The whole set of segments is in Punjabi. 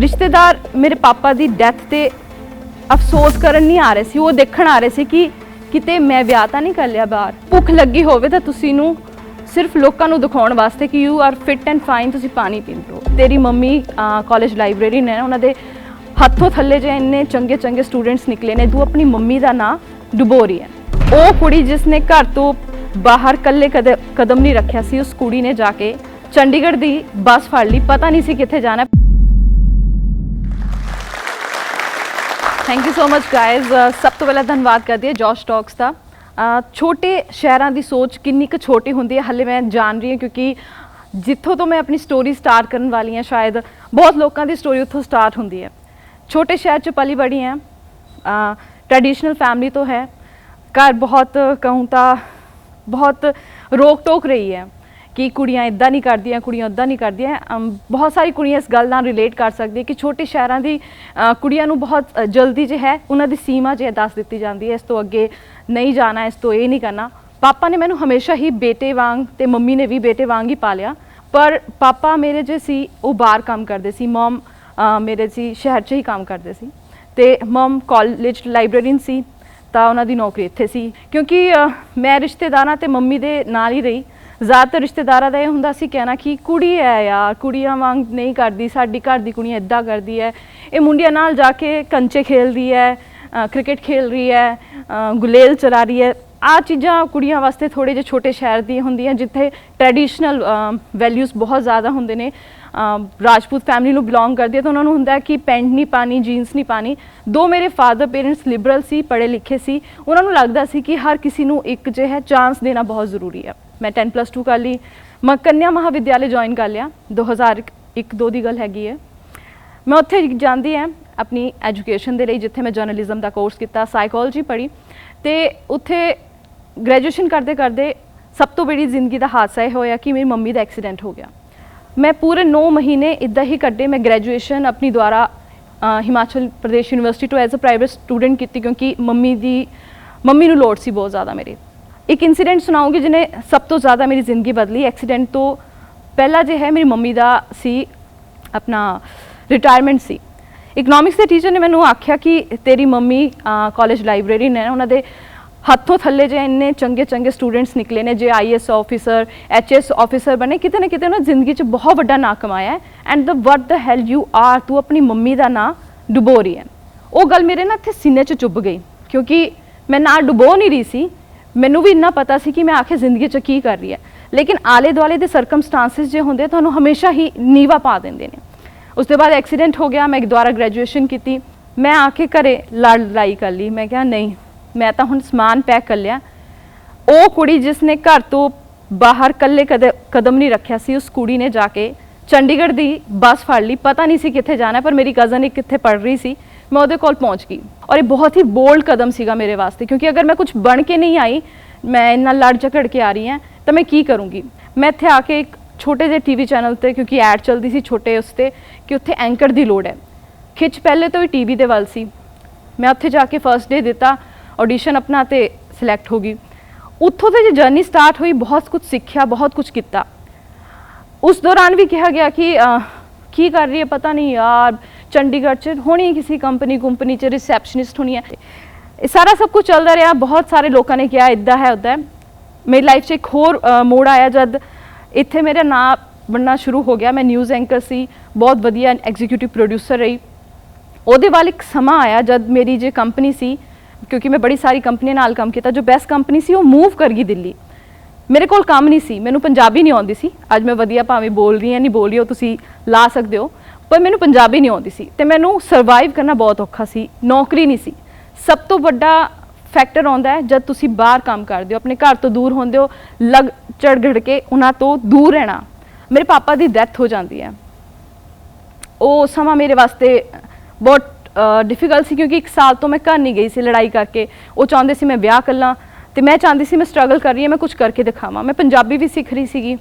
ਰਿਸ਼ਤੇਦਾਰ ਮੇਰੇ ਪਾਪਾ ਦੀ ਡੈਥ ਤੇ ਅਫਸੋਸ ਕਰਨ ਨਹੀਂ ਆ ਰਹੇ ਸੀ, ਉਹ ਦੇਖਣ ਆ ਰਹੇ ਸੀ ਕਿ ਕਿਤੇ ਮੈਂ ਵਿਆਹ ਤਾਂ ਨਹੀਂ ਕਰ ਲਿਆ ਬਾਹਰ। ਭੁੱਖ ਲੱਗੀ ਹੋਵੇ ਤਾਂ ਤੁਸੀਂ ਨੂੰ ਸਿਰਫ ਲੋਕਾਂ ਨੂੰ ਦਿਖਾਉਣ ਵਾਸਤੇ ਕਿ you are fit and fine ਤੁਸੀਂ ਪਾਣੀ ਪੀਂਦੇ ਹੋ। ਤੇਰੀ ਮੰਮੀ ਕਾਲਜ ਲਾਇਬ੍ਰੇਰੀ ਨੇ ਉਹਨਾਂ ਦੇ ਹੱਥੋਂ ਥੱਲੇ ਜੇ ਇੰਨੇ ਚੰਗੇ ਚੰਗੇ ਸਟੂਡੈਂਟਸ ਨਿਕਲੇ ਨੇ, ਤੂੰ ਆਪਣੀ ਮੰਮੀ ਦਾ ਨਾਂ ਡੁਬੋ ਰਹੀ ਹੈ। ਉਹ ਕੁੜੀ ਜਿਸ ਨੇ ਘਰ ਤੋਂ ਬਾਹਰ ਕੱਲੇ ਕਦ- ਕਦਮ ਨਹੀਂ ਰੱਖਿਆ ਸੀ, ਉਸ ਕੁੜੀ ਨੇ ਜਾ ਕੇ ਚੰਡੀਗੜ੍ਹ ਦੀ ਬੱਸ ਫੜ ਲਈ, ਪਤਾ ਨਹੀਂ ਸੀ ਕਿੱਥੇ ਜਾਣਾ thank you so much guys ਸਭ ਤੋਂ ਪਹਿਲਾਂ ਧੰਨਵਾਦ ਕਰਦੀ ਹਾਂ ਜੋਸ਼ ਟਾਕਸ ਦਾ ਛੋਟੇ ਸ਼ਹਿਰਾਂ ਦੀ ਸੋਚ ਕਿੰਨੀ ਕੁ ਛੋਟੀ ਹੁੰਦੀ ਹੈ ਹੱਲੇ ਮੈਂ ਜਾਣ ਰਹੀ ਹਾਂ ਕਿਉਂਕਿ ਜਿੱਥੋਂ ਤੋਂ ਮੈਂ ਆਪਣੀ ਸਟੋਰੀ ਸਟਾਰਟ ਕਰਨ ਵਾਲੀ ਹਾਂ ਸ਼ਾਇਦ ਬਹੁਤ ਲੋਕਾਂ ਦੀ ਸਟੋਰੀ ਉੱਥੋਂ ਸਟਾਰਟ ਹੁੰਦੀ ਹੈ ਛੋਟੇ ਸ਼ਹਿਰ 'ਚ ਪਲੀ ਬੜੀ ਹਾਂ ਟ੍ਰੈਡੀਸ਼ਨਲ ਫੈਮਿਲੀ ਤੋਂ ਹੈ ਘਰ ਬਹੁਤ ਕਹੂੰ ਤਾਂ ਬਹੁਤ ਰੋਕ ਟੋਕ ਰਹੀ ਹੈ ਕਿ ਕੁੜੀਆਂ ਇਦਾਂ ਨਹੀਂ ਕਰਦੀਆਂ, ਕੁੜੀਆਂ ਉਦਾਂ ਨਹੀਂ ਕਰਦੀਆਂ। ਬਹੁਤ ਸਾਰੀ ਕੁੜੀਆਂ ਇਸ ਗੱਲ ਨਾਲ ਰਿਲੇਟ ਕਰ ਸਕਦੀ ਕਿ ਛੋਟੇ ਸ਼ਹਿਰਾਂ ਦੀ ਕੁੜੀਆਂ ਨੂੰ ਬਹੁਤ ਜਲਦੀ ਜੇ ਹੈ, ਉਹਨਾਂ ਦੀ ਸੀਮਾ ਜੇ ਦੱਸ ਦਿੱਤੀ ਜਾਂਦੀ ਹੈ, ਇਸ ਤੋਂ ਅੱਗੇ ਨਹੀਂ ਜਾਣਾ, ਇਸ ਤੋਂ ਇਹ ਨਹੀਂ ਕਰਨਾ। ਪਾਪਾ ਨੇ ਮੈਨੂੰ ਹਮੇਸ਼ਾ ਹੀ ਬੇਟੇ ਵਾਂਗ ਤੇ ਮੰਮੀ ਨੇ ਵੀ ਬੇਟੇ ਵਾਂਗ ਹੀ ਪਾਲਿਆ। ਪਰ ਪਾਪਾ ਮੇਰੇ ਜੇ ਸੀ, ਉਹ ਬਾਹਰ ਕੰਮ ਕਰਦੇ ਸੀ। ਮਮ ਮੇਰੇ ਸੀ, ਸ਼ਹਿਰ 'ਚ ਹੀ ਕੰਮ ਕਰਦੇ ਸੀ। ਤੇ ਮਮ ਕਾਲਜ ਲਾਇਬ੍ਰੇਰੀਨ ਸੀ, ਤਾਂ ਉਹਨਾਂ ਦੀ ਨੌਕਰੀ ਇੱਥੇ ਸੀ। ਕਿਉਂਕਿ ਮੈਂ ਰਿਸ਼ਤੇਦਾਰਾਂ ਤੇ ਮੰਮੀ ਦੇ ਨਾਲ ਹੀ ਰਹੀ। ਜ਼ਿਆਦਾਤਰ ਰਿਸ਼ਤੇਦਾਰਾਂ ਦਾ ਇਹ ਹੁੰਦਾ ਸੀ ਕਹਿਣਾ ਕਿ ਕੁੜੀ ਹੈ ਯਾਰ, ਕੁੜੀਆਂ ਵਾਂਗ ਨਹੀਂ ਕਰਦੀ, ਸਾਡੀ ਘਰ ਦੀ ਕੁੜੀਆਂ ਇਦਾਂ ਕਰਦੀ ਹੈ। ਇਹ ਮੁੰਡਿਆਂ ਨਾਲ ਜਾ ਕੇ ਕੰਚੇ ਖੇਲਦੀ ਹੈ ਕ੍ਰਿਕਟ ਖੇਲ ਰਹੀ ਹੈ ਗੁਲੇਲ ਚਲਾ ਰਹੀ ਹੈ। ਆ ਚੀਜ਼ਾਂ ਕੁੜੀਆਂ ਵਾਸਤੇ ਥੋੜੇ ਜਿਹੇ ਛੋਟੇ ਸ਼ਹਿਰ ਦੀ ਹੁੰਦੀਆਂ, ਜਿੱਥੇ ਟ੍ਰੈਡੀਸ਼ਨਲ ਵੈਲਿਊਜ਼ ਬਹੁਤ ਜ਼ਿਆਦਾ ਹੁੰਦੇ ਨੇ। ਰਾਜਪੂਤ ਫੈਮਿਲੀ ਨੂੰ ਬਿਲੋਂਗ ਕਰਦੀ ਹੈ, ਤਾਂ ਉਹਨਾਂ ਨੂੰ ਹੁੰਦਾ ਕਿ ਪੈਂਟ ਨਹੀਂ ਪਾਣੀ ਜੀਨਸ ਨਹੀਂ ਪਾਣੀ। ਦੋ ਮੇਰੇ ਫਾਦਰ ਪੇਰੈਂਟਸ ਲਿਬਰਲ ਸੀ, ਪੜ੍ਹੇ ਲਿਖੇ ਸੀ। ਉਹਨਾਂ ਨੂੰ ਲੱਗਦਾ ਸੀ ਕਿ ਹਰ ਕਿਸੇ ਨੂੰ ਇੱਕ ਜੇ ਹੈ ਚਾਂਸ ਦੇਣਾ ਬਹੁਤ ਜ਼ਰੂਰੀ ਹੈ। ਮੈਂ 10 ਪਲੱਸ 2 ਕਰ ਲਈ। ਮੈਂ ਕੰਨਿਆ ਮਹਾਵਿਦਿਆਲੇ ਜੁਆਇਨ ਕਰ ਲਿਆ। 2001 ਦੋ ਦੀ ਗੱਲ ਹੈਗੀ ਹੈ। ਮੈਂ ਉੱਥੇ ਜਾਂਦੀ ਹਾਂ ਆਪਣੀ ਐਜੂਕੇਸ਼ਨ ਦੇ ਲਈ, ਜਿੱਥੇ ਮੈਂ ਜਰਨਲਿਜ਼ਮ ਦਾ ਕੋਰਸ ਕੀਤਾ ਸਾਈਕੋਲੋਜੀ ਪੜ੍ਹੀ। ਤੇ ਉੱਥੇ ਗ੍ਰੈਜੂਏਸ਼ਨ ਕਰਦੇ ਕਰਦੇ ਸਭ ਤੋਂ ਬੜੀ ਜ਼ਿੰਦਗੀ ਦਾ ਹਾਦਸਾ ਇਹ ਹੋਇਆ ਕਿ ਮੇਰੀ ਮੰਮੀ ਦਾ ਐਕਸੀਡੈਂਟ ਹੋ ਗਿਆ। ਮੈਂ ਪੂਰੇ 9 ਮਹੀਨੇ ਇਦਾਂ ਹੀ ਕੱਢੇ। ਮੈਂ ਗ੍ਰੈਜੂਏਸ਼ਨ ਆਪਣੀ ਦੁਆਰਾ ਹਿਮਾਚਲ ਪ੍ਰਦੇਸ਼ ਯੂਨੀਵਰਸਿਟੀ ਤੋਂ ਐਜ਼ ਅ ਪ੍ਰਾਈਵੇਟ ਸਟੂਡੈਂਟ ਕੀਤੀ ਕਿਉਂਕਿ ਮੰਮੀ ਦੀ, ਮੰਮੀ ਨੂੰ ਲੋੜ ਸੀ ਬਹੁਤ ਜ਼ਿਆਦਾ ਮੇਰੀ ਇੱਕ ਇਨਸੀਡੈਂਟ ਸੁਣਾਉਂਗੀ ਜਿਹਨੇ ਸਭ ਤੋਂ ਜ਼ਿਆਦਾ ਮੇਰੀ ਜ਼ਿੰਦਗੀ ਬਦਲੀ। ਐਕਸੀਡੈਂਟ ਤੋਂ ਪਹਿਲਾ ਜੇ ਹੈ, ਮੇਰੀ ਮੰਮੀ ਦਾ ਸੀ, ਆਪਣਾ ਰਿਟਾਇਰਮੈਂਟ ਸੀ। ਇਕਨੋਮਿਕਸ ਦੇ ਟੀਚਰ ਨੇ ਮੈਨੂੰ ਆਖਿਆ ਕਿ ਤੇਰੀ ਮੰਮੀ ਕਾਲਜ ਲਾਇਬ੍ਰੇਰੀ ਨੇ ਉਹਨਾਂ ਦੇ ਹੱਥੋਂ ਥੱਲੇ ਜੇ ਇੰਨੇ ਚੰਗੇ ਚੰਗੇ ਸਟੂਡੈਂਟਸ ਨਿਕਲੇ ਨੇ, ਜੇ ਆਈਐਸ ਆਫੀਸਰ ਐਚਐਸ ਆਫੀਸਰ ਬਣੇ, ਕਿਤੇ ਨਾ ਕਿਤੇ ਉਹਨਾਂ ਜ਼ਿੰਦਗੀ 'ਚ ਬਹੁਤ ਵੱਡਾ ਨਾਂ ਕਮਾਇਆ ਹੈ। ਐਂਡ ਦ ਵਟ ਦ ਹੈਲ ਯੂ ਆਰ ਤੂੰ ਆਪਣੀ ਮੰਮੀ ਦਾ ਨਾਂ ਡੁਬੋ ਰਹੀ ਹੈ। ਉਹ ਗੱਲ ਮੇਰੇ ਨਾ ਇੱਥੇ ਸੀਨੇ 'ਚ ਚੁੱਭ ਗਈ, ਕਿਉਂਕਿ ਮੈਂ ਨਾਂ ਡੁਬੋ ਨਹੀਂ ਰਹੀ ਸੀ। ਮੈਨੂੰ ਵੀ ਇੰਨਾ ਪਤਾ ਸੀ ਕਿ ਮੈਂ ਆਖਿਰ ਜ਼ਿੰਦਗੀ 'ਚ ਕੀ ਕਰ ਰਹੀ ਹੈ। ਲੇਕਿਨ ਆਲੇ ਦੁਆਲੇ ਦੇ ਸਰਕਮਸਟੈਂਸਸ ਜੇ ਹੁੰਦੇ ਤੁਹਾਨੂੰ ਹਮੇਸ਼ਾ ਹੀ ਨੀਵਾ ਪਾ ਦਿੰਦੇ ਨੇ। ਉਸ ਤੋਂ ਬਾਅਦ ਐਕਸੀਡੈਂਟ ਹੋ ਗਿਆ, ਮੈਂ ਦੁਬਾਰਾ ਗ੍ਰੈਜੂਏਸ਼ਨ ਕੀਤੀ। ਮੈਂ ਆ ਕੇ ਘਰੇ ਲੜ ਲੜਾਈ ਕਰ ਲਈ। ਮੈਂ ਕਿਹਾ, ਨਹੀਂ, ਮੈਂ ਤਾਂ ਹੁਣ ਸਮਾਨ ਪੈਕ ਕਰ ਲਿਆ। ਉਹ ਕੁੜੀ ਜਿਸ ਨੇ ਘਰ ਤੋਂ ਬਾਹਰ ਕੱਲੇ ਕਦ- ਕਦਮ ਨਹੀਂ ਰੱਖਿਆ ਸੀ, ਉਸ ਕੁੜੀ ਨੇ ਜਾ ਕੇ ਚੰਡੀਗੜ੍ਹ ਦੀ ਬੱਸ ਫੜ ਲਈ। ਪਤਾ ਨਹੀਂ ਸੀ ਕਿੱਥੇ ਜਾਣਾ, ਪਰ ਮੇਰੀ ਕਜ਼ਨ ਇੱਕ ਕਿੱਥੇ ਪੜ ਰਹੀ ਸੀ। ਮੈਂ ਉਹਦੇ ਕੋਲ ਪਹੁੰਚ ਗਈ ਔਰ ਇਹ ਬਹੁਤ ਹੀ ਬੋਲਡ ਕਦਮ ਸੀਗਾ ਮੇਰੇ ਵਾਸਤੇ ਕਿਉਂਕਿ ਅਗਰ ਮੈਂ ਕੁਝ ਬਣ ਕੇ ਨਹੀਂ ਆਈ ਮੈਂ ਇੰਨਾ ਲੜ ਝਗੜ ਕੇ ਆ ਰਹੀ ਹਾਂ ਤਾਂ ਮੈਂ ਕੀ ਕਰੂੰਗੀ ਮੈਂ ਇੱਥੇ ਆ ਕੇ ਇੱਕ ਛੋਟੇ ਜਿਹੇ ਟੀਵੀ ਚੈਨਲ ਤੇ ਕਿਉਂਕਿ ਐਡ ਚੱਲਦੀ ਸੀ ਛੋਟੇ ਉਸ ਤੇ ਕਿ ਉੱਥੇ ਐਂਕਰ ਦੀ ਲੋੜ ਹੈ ਖਿੱਚ ਪਹਿਲੇ ਤੋਂ ਹੀ ਟੀਵੀ ਦੇ ਵੱਲ ਸੀ ਮੈਂ ਉੱਥੇ ਜਾ ਕੇ ਫਰਸਟ ਡੇ ਦਿੱਤਾ ਆਡੀਸ਼ਨ ਆਪਣਾ ਤੇ ਸਿਲੈਕਟ ਹੋ ਗਈ ਉੱਥੋਂ ਤੇ ਜੇ ਜਰਨੀ ਸਟਾਰਟ ਹੋਈ ਬਹੁਤ ਕੁਝ ਸਿੱਖਿਆ ਬਹੁਤ ਕੁਝ ਕੀਤਾ ਉਸ ਦੌਰਾਨ ਵੀ ਕਿਹਾ ਗਿਆ ਕਿ ਕੀ ਕਰ ਰਹੀ ਹੈ ਪਤਾ ਨਹੀਂ ਯਾਰ ਚੰਡੀਗੜ੍ਹ 'ਚ ਹੋਣੀ ਕਿਸੇ ਕੰਪਨੀ ਕੰਪਨੀ 'ਚ ਰਿਸੈਪਸ਼ਨਿਸਟ ਹੋਣੀ ਹੈ। ਇਹ ਸਾਰਾ ਸਭ ਕੁਝ ਚੱਲਦਾ ਰਿਹਾ। ਬਹੁਤ ਸਾਰੇ ਲੋਕਾਂ ਨੇ ਕਿਹਾ ਇਦਾਂ ਹੈ ਉਦਾਂ ਹੈ। ਮੇਰੀ ਲਾਈਫ 'ਚ ਇੱਕ ਹੋਰ ਮੋੜ ਆਇਆ ਜਦ ਇੱਥੇ ਮੇਰਾ ਨਾਂ ਬਣਨਾ ਸ਼ੁਰੂ ਹੋ ਗਿਆ। ਮੈਂ ਨਿਊਜ਼ ਐਂਕਰ ਸੀ। ਬਹੁਤ ਵਧੀਆ ਐਗਜ਼ੀਕਿਊਟਿਵ ਪ੍ਰੋਡਿਊਸਰ ਰਹੀ। ਉਹਦੇ ਵੱਲ ਇੱਕ ਸਮਾਂ ਆਇਆ ਜਦ ਮੇਰੀ ਜੇ ਕੰਪਨੀ ਸੀ, ਕਿਉਂਕਿ ਮੈਂ ਬੜੀ ਸਾਰੀ ਕੰਪਨੀਆਂ ਨਾਲ ਕੰਮ ਕੀਤਾ। ਜੋ ਬੈਸਟ ਕੰਪਨੀ ਸੀ, ਉਹ ਮੂਵ ਕਰ ਗਈ ਦਿੱਲੀ। ਮੇਰੇ ਕੋਲ ਕੰਮ ਨਹੀਂ ਸੀ। ਮੈਨੂੰ ਪੰਜਾਬੀ ਨਹੀਂ ਆਉਂਦੀ ਸੀ। ਅੱਜ ਮੈਂ ਵਧੀਆ ਭਾਵੇਂ ਬੋਲ ਰਹੀ ਹਾਂ, ਨਹੀਂ ਬੋਲ ਰਹੀ ਹੋ ਤੁਸੀਂ ਲਾ ਸਕਦੇ ਹੋ। ਪਰ ਮੈਨੂੰ ਪੰਜਾਬੀ ਨਹੀਂ ਆਉਂਦੀ ਸੀ ਤੇ ਮੈਨੂੰ ਸਰਵਾਈਵ ਕਰਨਾ ਬਹੁਤ ਔਖਾ ਸੀ, ਨੌਕਰੀ ਨਹੀਂ ਸੀ। ਸਭ ਤੋਂ ਵੱਡਾ ਫੈਕਟਰ ਆਉਂਦਾ ਹੈ ਜਦ ਤੁਸੀਂ ਬਾਹਰ ਕੰਮ ਕਰਦੇ ਹੋ, ਆਪਣੇ ਘਰ ਤੋਂ ਦੂਰ ਹੁੰਦੇ ਹੋ, ਲਗ ਚੜਗੜ ਕੇ ਉਹਨਾਂ ਤੋਂ ਦੂਰ ਰਹਿਣਾ, ਮੇਰੇ ਪਾਪਾ ਦੀ ਡੈਥ ਹੋ ਜਾਂਦੀ ਹੈ। ਉਹ ਸਮਾਂ ਮੇਰੇ ਵਾਸਤੇ ਬਹੁਤ ਡਿਫਿਕਲਟ ਸੀ ਕਿਉਂਕਿ ਇੱਕ ਸਾਲ ਤੋਂ ਮੈਂ ਘਰ ਨਹੀਂ ਗਈ ਸੀ ਲੜਾਈ ਕਰਕੇ। ਉਹ ਚਾਹੁੰਦੇ ਸੀ ਮੈਂ ਵਿਆਹ ਕਰ ਲਾਂ ਤੇ ਮੈਂ ਚਾਹੁੰਦੀ ਸੀ ਮੈਂ ਸਟਰਗਲ ਕਰ ਰਹੀ ਹਾਂ, ਮੈਂ ਕੁਝ ਕਰਕੇ ਦਿਖਾਵਾਂ। ਮੈਂ ਪੰਜਾਬੀ ਵੀ ਸਿੱਖ ਰਹੀ ਸੀਗੀ।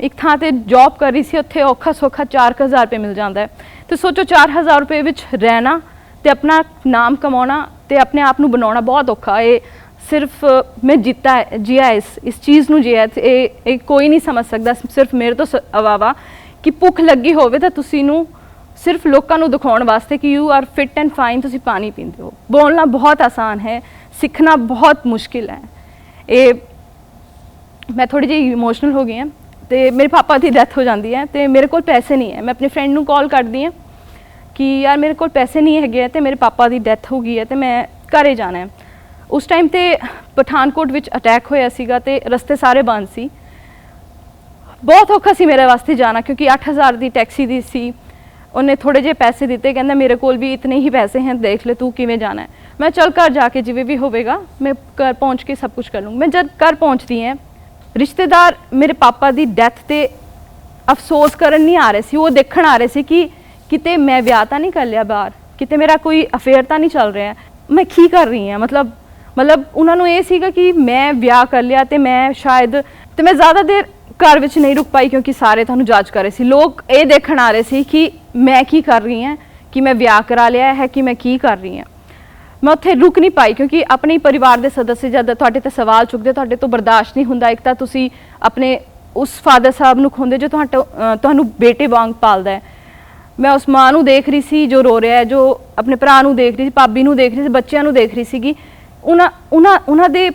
ਇੱਕ ਥਾਂ ਤੇ ਜੌਬ ਕਰ ਰਹੀ ਸੀ, ਉੱਥੇ ਔਖਾ ਸੌਖਾ 4000 ਰੁਪਏ ਮਿਲ ਜਾਂਦਾ ਹੈ। ਤੇ ਸੋਚੋ 4000 ਰੁਪਏ ਵਿੱਚ ਰਹਿਣਾ ਤੇ ਆਪਣਾ ਨਾਮ ਕਮਾਉਣਾ ਤੇ ਆਪਣੇ ਆਪ ਨੂੰ ਬਣਾਉਣਾ ਬਹੁਤ ਔਖਾ। ਇਹ ਸਿਰਫ ਮੈਂ ਜਿੱਤਾ ਹੈ- ਜੀਆ ਇਸ ਇਸ ਚੀਜ਼ ਨੂੰ ਜੀਆ ਹੈ ਇਹ ਇਹ ਕੋਈ ਨਹੀਂ ਸਮਝ ਸਕਦਾ। ਸਿਰਫ ਮੇਰੇ ਤੋਂ ਸ- ਕਿ ਭੁੱਖ ਲੱਗੀ ਹੋਵੇ ਤਾਂ ਤੁਸੀਂ ਨੂੰ ਸਿਰਫ ਲੋਕਾਂ ਨੂੰ ਦਿਖਾਉਣ ਵਾਸਤੇ ਕਿ you are fit and fine ਤੁਸੀਂ ਪਾਣੀ ਪੀਂਦੇ ਹੋ। ਬੋਲਣਾ ਬਹੁਤ ਆਸਾਨ ਹੈ, ਸਿੱਖਣਾ ਬਹੁਤ ਮੁਸ਼ਕਿਲ ਹੈ। ਇਹ ਮੈਂ ਥੋੜੀ ਜਿਹੀ ਇਮੋਸ਼ਨਲ ਹੋ ਗਈ ਹਾਂ। ਤੇ ਮੇਰੇ ਪਾਪਾ ਦੀ ਡੈਥ ਹੋ ਜਾਂਦੀ ਹੈ ਤੇ ਮੇਰੇ ਕੋਲ ਪੈਸੇ ਨਹੀਂ ਹੈ। ਮੈਂ ਆਪਣੇ ਫਰੈਂਡ ਨੂੰ ਕਾਲ ਕਰਦੀ ਹਾਂ ਕਿ ਯਾਰ ਮੇਰੇ ਕੋਲ ਪੈਸੇ ਨਹੀਂ ਹੈਗੇ ਆ ਤੇ ਮੇਰੇ ਪਾਪਾ ਦੀ ਡੈਥ ਹੋ ਗਈ ਹੈ ਤੇ ਮੈਂ ਘਰੇ ਜਾਣਾ ਹੈ। ਉਸ ਟਾਈਮ ਤੇ ਪਠਾਨਕੋਟ ਵਿੱਚ ਅਟੈਕ ਹੋਇਆ ਸੀਗਾ ਤੇ ਰਸਤੇ ਸਾਰੇ ਬੰਦ ਸੀ। ਬਹੁਤ ਔਖਾ ਸੀ ਮੇਰੇ ਵਾਸਤੇ ਜਾਣਾ ਕਿਉਂਕਿ 8000 ਦੀ ਟੈਕਸੀ ਦੀ ਸੀ। ਉਹਨੇ ਥੋੜੇ ਜਿਹੇ ਪੈਸੇ ਦਿੱਤੇ, ਕਹਿੰਦਾ ਮੇਰੇ ਕੋਲ ਵੀ ਇਤਨੇ ਹੀ ਪੈਸੇ ਹਨ, ਦੇਖ ਲੈ ਤੂੰ ਕਿਵੇਂ ਜਾਣਾ ਹੈ। ਮੈਂ ਚੱਲ ਘਰ ਜਾ ਕੇ ਜਿਵੇਂ ਵੀ ਹੋਵੇਗਾ, ਮੈਂ ਘਰ ਪਹੁੰਚ ਕੇ ਸਭ ਕੁਝ ਕਰ ਲੂੰਗੀ ਮੈਂ ਜਦ ਘਰ ਪਹੁੰਚਦੀ ਹਾਂ ਰਿਸ਼ਤੇਦਾਰ ਮੇਰੇ ਪਾਪਾ ਦੀ ਡੈਥ ਤੇ ਅਫਸੋਸ ਕਰਨ ਨਹੀਂ ਆ ਰਹੇ ਸੀ, ਉਹ ਦੇਖਣ ਆ ਰਹੇ ਸੀ ਕਿ ਕਿਤੇ ਮੈਂ ਵਿਆਹ ਤਾਂ ਨਹੀਂ ਕਰ ਲਿਆ ਬਾਹਰ, ਕਿਤੇ ਮੇਰਾ ਕੋਈ ਅਫੇਅਰ ਤਾਂ ਨਹੀਂ ਚੱਲ ਰਿਹਾ। ਮੈਂ ਕੀ ਕਰ ਰਹੀ ਹਾਂ? ਮਤਲਬ ਮਤਲਬ ਉਹਨਾਂ ਨੂੰ ਇਹ ਸੀਗਾ ਕਿ ਮੈਂ ਵਿਆਹ ਕਰ ਲਿਆ ਤੇ ਮੈਂ ਸ਼ਾਇਦ, ਤੇ ਮੈਂ ਜ਼ਿਆਦਾ ਦੇਰ ਘਰ ਵਿੱਚ ਨਹੀਂ ਰੁਕ ਪਾਈ ਕਿਉਂਕਿ ਸਾਰੇ ਤੁਹਾਨੂੰ ਜੱਜ ਕਰ ਰਹੇ ਸੀ। ਲੋਕ ਇਹ ਦੇਖਣ ਆ ਰਹੇ ਸੀ ਕਿ ਮੈਂ ਕੀ ਕਰ ਰਹੀ ਹਾਂ? ਕਿ ਮੈਂ ਵਿਆਹ ਕਰਾ ਲਿਆ ਹੈ ਕਿ ਮੈਂ ਕੀ ਕਰ ਰਹੀ ਹਾਂ? ਮੈਂ ਉੱਥੇ ਰੁਕ ਨਹੀਂ ਪਾਈ ਕਿਉਂਕਿ ਆਪਣੇ ਪਰਿਵਾਰ ਦੇ ਸਦੱਸਿਆ ਜਦ ਤੁਹਾਡੇ ਤੇ ਸਵਾਲ ਚੁੱਕਦੇ, ਤੁਹਾਡੇ ਤੋਂ ਬਰਦਾਸ਼ਤ ਨਹੀਂ ਹੁੰਦਾ। ਇੱਕ ਤਾਂ ਤੁਸੀਂ ਆਪਣੇ ਉਸ ਫਾਦਰ ਸਾਹਿਬ ਨੂੰ ਖੋਂਦੇ ਜੋ ਤੁਹਾਡਾ ਤੁਹਾਨੂੰ ਬੇਟੇ ਵਾਂਗ ਪਾਲਦਾ ਹੈ। ਮੈਂ ਉਸ ਮਾਂ ਨੂੰ ਦੇਖ ਰਹੀ ਸੀ ਜੋ ਰੋ ਰਿਹਾ ਹੈ, ਜੋ ਆਪਣੇ ਭਰਾ ਨੂੰ ਦੇਖ ਰਹੀ ਸੀ, ਭਾਬੀ ਨੂੰ ਦੇਖ ਰਹੀ ਸੀ, ਬੱਚਿਆਂ ਨੂੰ ਦੇਖ ਰਹੀ ਸੀਗੀ। ਉਹਨਾਂ ਉਹਨਾਂ ਉਹਨਾਂ ਦੇ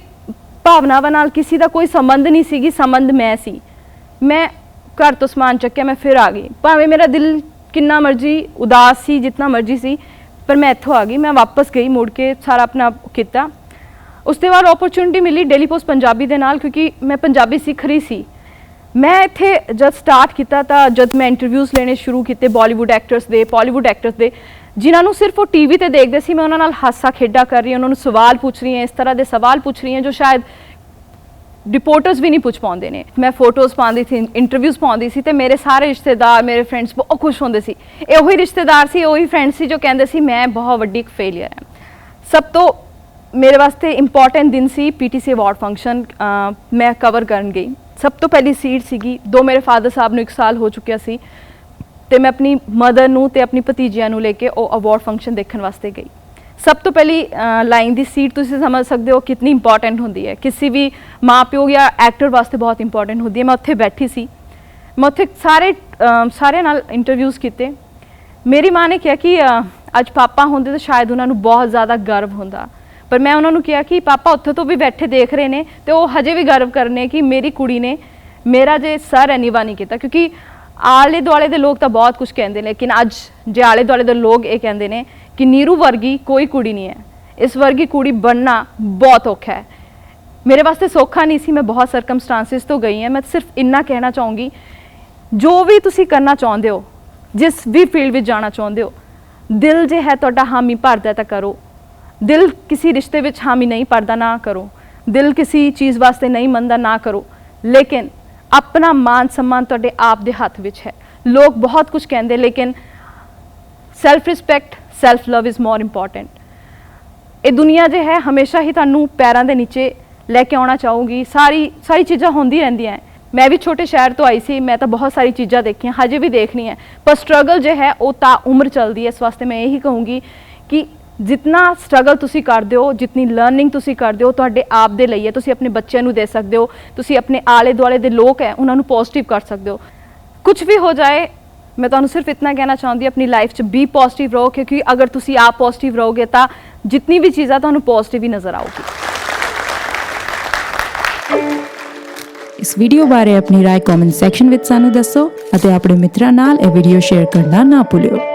ਭਾਵਨਾਵਾਂ ਨਾਲ ਕਿਸੇ ਦਾ ਕੋਈ ਸੰਬੰਧ ਨਹੀਂ ਸੀਗੀ, ਸੰਬੰਧ ਮੈਂ ਸੀ। ਮੈਂ ਘਰ ਤੋਂ ਸਮਾਨ ਚੱਕਿਆ, ਮੈਂ ਫਿਰ ਆ ਗਈ। ਭਾਵੇਂ ਮੇਰਾ ਦਿਲ ਕਿੰਨਾ ਮਰਜ਼ੀ ਉਦਾਸ ਸੀ, ਜਿੰਨਾ ਮਰਜ਼ੀ ਸੀ ਪਰ ਮੈਂ ਇੱਥੋਂ ਆ ਗਈ, ਮੈਂ ਵਾਪਸ ਗਈ, ਮੁੜ ਕੇ ਸਾਰਾ ਆਪਣਾ ਕੀਤਾ। ਉਸ ਤੋਂ ਬਾਅਦ ਓਪਰਚੁਨਿਟੀ ਮਿਲੀ ਡੇਲੀ ਪੋਸਟ ਪੰਜਾਬੀ ਦੇ ਨਾਲ, ਕਿਉਂਕਿ ਮੈਂ ਪੰਜਾਬੀ ਸਿੱਖ ਰਹੀ ਸੀ। ਮੈਂ ਇੱਥੇ ਜਦ ਸਟਾਰਟ ਕੀਤਾ ਤਾਂ ਜਦ ਮੈਂ ਇੰਟਰਵਿਊਜ਼ ਲੈਣੇ ਸ਼ੁਰੂ ਕੀਤੇ ਬਾਲੀਵੁੱਡ ਐਕਟਰਸ ਦੇ ਪਾਲੀਵੁੱਡ ਐਕਟਰਸ ਦੇ, ਜਿਨ੍ਹਾਂ ਨੂੰ ਸਿਰਫ ਉਹ ਟੀਵੀ ਤੇ ਦੇਖਦੇ ਸੀ, ਮੈਂ ਉਹਨਾਂ ਨਾਲ ਹਾਸਾ ਖੇਡਾ ਕਰ ਰਹੀ ਹਾਂ, ਉਹਨਾਂ ਨੂੰ ਸਵਾਲ ਪੁੱਛ ਰਹੀ ਹਾਂ, ਇਸ ਤਰ੍ਹਾਂ ਦੇ ਸਵਾਲ ਪੁੱਛ ਰਹੀ ਹਾਂ ਜੋ ਸ਼ਾਇਦ ਰਿਪੋਰਟਰਸ ਵੀ ਨਹੀਂ ਪੁੱਛ ਪਾਉਂਦੇ ਨੇ। ਮੈਂ ਫੋਟੋਜ਼ ਪਾਉਂਦੀ ਸੀ ਇੰਟਰਵਿਊਜ਼ ਪਾਉਂਦੀ ਸੀ ਤੇ ਮੇਰੇ ਸਾਰੇ ਰਿਸ਼ਤੇਦਾਰ, ਮੇਰੇ ਫਰੈਂਡਸ ਬਹੁਤ ਖੁਸ਼ ਹੁੰਦੇ ਸੀ। ਇਹ ਉਹੀ ਰਿਸ਼ਤੇਦਾਰ ਸੀ, ਉਹੀ ਫਰੈਂਡ ਸੀ ਜੋ ਕਹਿੰਦੇ ਸੀ, ਮੈਂ ਬਹੁਤ ਵੱਡੀ ਇੱਕ ਫੇਲਿਅਰ ਹਾਂ। ਸਭ ਤੋਂ ਮੇਰੇ ਵਾਸਤੇ ਇੰਪੋਰਟੈਂਟ ਦਿਨ ਸੀ ਪੀਟੀਸੀ ਅਵਾਰਡ ਫੰਕਸ਼ਨ ਮੈਂ ਕਵਰ ਕਰਨ ਗਈ। ਸਭ ਤੋਂ ਪਹਿਲੀ ਸੀਟ ਸੀਗੀ, ਦੋ ਮੇਰੇ ਫਾਦਰ ਸਾਹਿਬ ਨੂੰ ਇੱਕ ਸਾਲ ਹੋ ਚੁੱਕਿਆ ਸੀ ਤੇ ਮੈਂ ਆਪਣੀ ਮਦਰ ਨੂੰ ਤੇ ਆਪਣੀ ਭਤੀਜਿਆਂ ਨੂੰ ਲੈ ਕੇ ਉਹ ਅਵਾਰਡ ਫੰਕਸ਼ਨ ਦੇਖਣ ਵਾਸਤੇ ਗਈ। ਸਭ ਤੋਂ ਪਹਿਲੀ ਲਾਈਨ ਦੀ ਸੀਟ ਤੁਸੀਂ ਸਮਝ ਸਕਦੇ ਹੋ ਕਿੰਨੀ ਇੰਪੋਰਟੈਂਟ ਹੁੰਦੀ ਹੈ। ਕਿਸੇ ਵੀ ਮਾਪਿਓ ਜਾਂ ਐਕਟਰ ਵਾਸਤੇ ਬਹੁਤ ਇੰਪੋਰਟੈਂਟ ਹੁੰਦੀ ਹੈ। ਮੈਂ ਉੱਥੇ ਬੈਠੀ ਸੀ। ਮੈਂ ਉੱਥੇ ਸਾਰੇ ਅਹ, ਸਾਰਿਆਂ ਨਾਲ ਇੰਟਰਵਿਊਜ਼ ਕੀਤੇ। ਮੇਰੀ ਮਾਂ ਨੇ ਕਿਹਾ ਕਿ ਅੱਜ ਪਾਪਾ ਹੁੰਦੇ ਤਾਂ ਸ਼ਾਇਦ ਉਹਨਾਂ ਨੂੰ ਬਹੁਤ ਜ਼ਿਆਦਾ ਗਰਵ ਹੁੰਦਾ। ਪਰ ਮੈਂ ਉਹਨਾਂ ਨੂੰ ਕਿਹਾ ਕਿ ਪਾਪਾ ਉੱਥੇ ਤੋਂ ਵੀ ਬੈਠੇ ਦੇਖ ਰਹੇ ਨੇ ਤੇ ਉਹ ਹਜੇ ਵੀ ਗਰਵ ਕਰਨੇ ਕਿ ਮੇਰੀ ਕੁੜੀ ਨੇ ਮੇਰਾ ਜੇ ਸਰ ਐਨੀਵਾ ਨਹੀਂ ਕੀਤਾ। ਕਿਉਂਕਿ ਆਲੇ ਦੁਆਲੇ ਦੇ ਲੋਕ ਤਾਂ ਬਹੁਤ ਕੁਝ ਕਹਿੰਦੇ ਨੇ ਲੇਕਿਨ ਅੱਜ ਜੇ ਆਲੇ ਦੁਆਲੇ ਦੇ ਲੋਕ ਇਹ ਕਹਿੰਦੇ ਨੇ ਕਿ ਨੀਰੂ ਵਰਗੀ ਕੋਈ ਕੁੜੀ ਨਹੀਂ ਹੈ। ਇਸ ਵਰਗੀ ਕੁੜੀ ਬਣਨਾ ਬਹੁਤ ਔਖਾ ਹੈ। ਮੇਰੇ ਵਾਸਤੇ ਸੌਖਾ ਨਹੀਂ ਸੀ, ਮੈਂ ਬਹੁਤ ਸਰਕਮਸਟੈਂਸਸ ਤੋਂ ਗਈ ਹਾਂ। ਮੈਂ ਸਿਰਫ ਇੰਨਾ ਕਹਿਣਾ ਚਾਹੂੰਗੀ, ਜੋ ਵੀ ਤੁਸੀਂ ਕਰਨਾ ਚਾਹੁੰਦੇ ਹੋ, ਜਿਸ ਵੀ ਫੀਲਡ ਵਿੱਚ ਜਾਣਾ ਚਾਹੁੰਦੇ ਹੋ, ਦਿਲ ਜੇ ਹੈ ਤੁਹਾਡਾ ਹਾਮੀ ਭਰਦਾ ਤਾਂ ਕਰੋ। ਦਿਲ ਕਿਸੇ ਰਿਸ਼ਤੇ ਵਿੱਚ ਹਾਮੀ ਨਹੀਂ ਭਰਦਾ, ਨਾ ਕਰੋ। ਦਿਲ ਕਿਸੇ ਚੀਜ਼ ਵਾਸਤੇ ਨਹੀਂ ਮੰਨਦਾ, ਨਾ ਕਰੋ। ਲੇਕਿਨ ਆਪਣਾ ਮਾਨ ਸਨਮਾਨ ਤੁਹਾਡੇ ਆਪ ਦੇ ਹੱਥ ਵਿੱਚ ਹੈ। ਲੋਕ ਬਹੁਤ ਕੁਝ ਕਹਿੰਦੇ, ਲੇਕਿਨ self respect self love is more important ਇਹ ਦੁਨੀਆ ਜੇ ਹੈ, ਹਮੇਸ਼ਾ ਹੀ ਤੁਹਾਨੂੰ ਪੈਰਾਂ ਦੇ ਨੀਚੇ ਲੈ ਕੇ ਆਉਣਾ ਚਾਹੂਗੀ। ਸਾਰੀ ਸਾਰੀ ਚੀਜ਼ਾਂ ਹੁੰਦੀ ਰਹਿੰਦੀਆਂ ਮੈਂ ਵੀ ਛੋਟੇ ਸ਼ਹਿਰ ਤੋਂ ਆਈ ਸੀ, ਮੈਂ ਤਾਂ ਬਹੁਤ ਸਾਰੀ ਚੀਜ਼ਾਂ ਦੇਖੀਆਂ, ਹਜੇ ਵੀ ਦੇਖਣੀ ਹੈ। ਪਰ ਸਟਰਗਲ ਜੇ ਹੈ, ਉਹ ਤਾਂ ਉਮਰ ਚੱਲਦੀ ਹੈ। ਇਸ ਵਾਸਤੇ ਮੈਂ ਇਹੀ ਕਹੂੰਗੀ ਕਿ ਜਿੰਨਾ ਸਟਰਗਲ ਤੁਸੀਂ ਕਰਦੇ ਹੋ, ਜਿੰਨੀ ਲਰਨਿੰਗ ਤੁਸੀਂ ਕਰਦੇ ਹੋ, ਤੁਹਾਡੇ ਆਪ ਦੇ ਲਈ ਹੈ। ਤੁਸੀਂ ਆਪਣੇ ਬੱਚਿਆਂ ਨੂੰ ਦੇ ਸਕਦੇ ਹੋ, ਤੁਸੀਂ ਆਪਣੇ ਆਲੇ ਦੁਆਲੇ ਦੇ ਲੋਕ ਹੈ, ਉਹਨਾਂ ਨੂੰ ਪੋਜ਼ਿਟਿਵ ਕਰ ਸਕਦੇ ਹੋ। ਕੁਝ ਵੀ ਹੋ ਜਾਏ ਮੈਂ ਤੁਹਾਨੂੰ ਸਿਰਫ ਇਤਨਾ ਕਹਿਣਾ ਚਾਹੁੰਦੀ ਹਾਂ ਆਪਣੀ ਲਾਈਫ 'ਚ ਬੀ ਪੋਜ਼ਿਟਿਵ ਰਹੋ ਕਿਉਂਕਿ ਅਗਰ ਤੁਸੀਂ ਆਪ ਪੋਜ਼ਿਟਿਵ ਰਹੋਗੇ ਤਾਂ ਜਿੰਨੀ ਵੀ ਚੀਜ਼ਾਂ ਤੁਹਾਨੂੰ ਪੋਜ਼ਿਟਿਵ ਹੀ ਨਜ਼ਰ ਆਊਗੀ ਇਸ ਵੀਡੀਓ ਬਾਰੇ ਆਪਣੀ رائے ਕਮੈਂਟ ਸੈਕਸ਼ਨ ਵਿੱਚ ਸਾਨੂੰ ਦੱਸੋ ਅਤੇ ਆਪਣੇ ਮਿੱਤਰਾਂ ਨਾਲ ਇਹ ਵੀਡੀਓ ਸ਼ੇਅਰ ਕਰਨਾ ਨਾ ਭੁੱਲਿਓ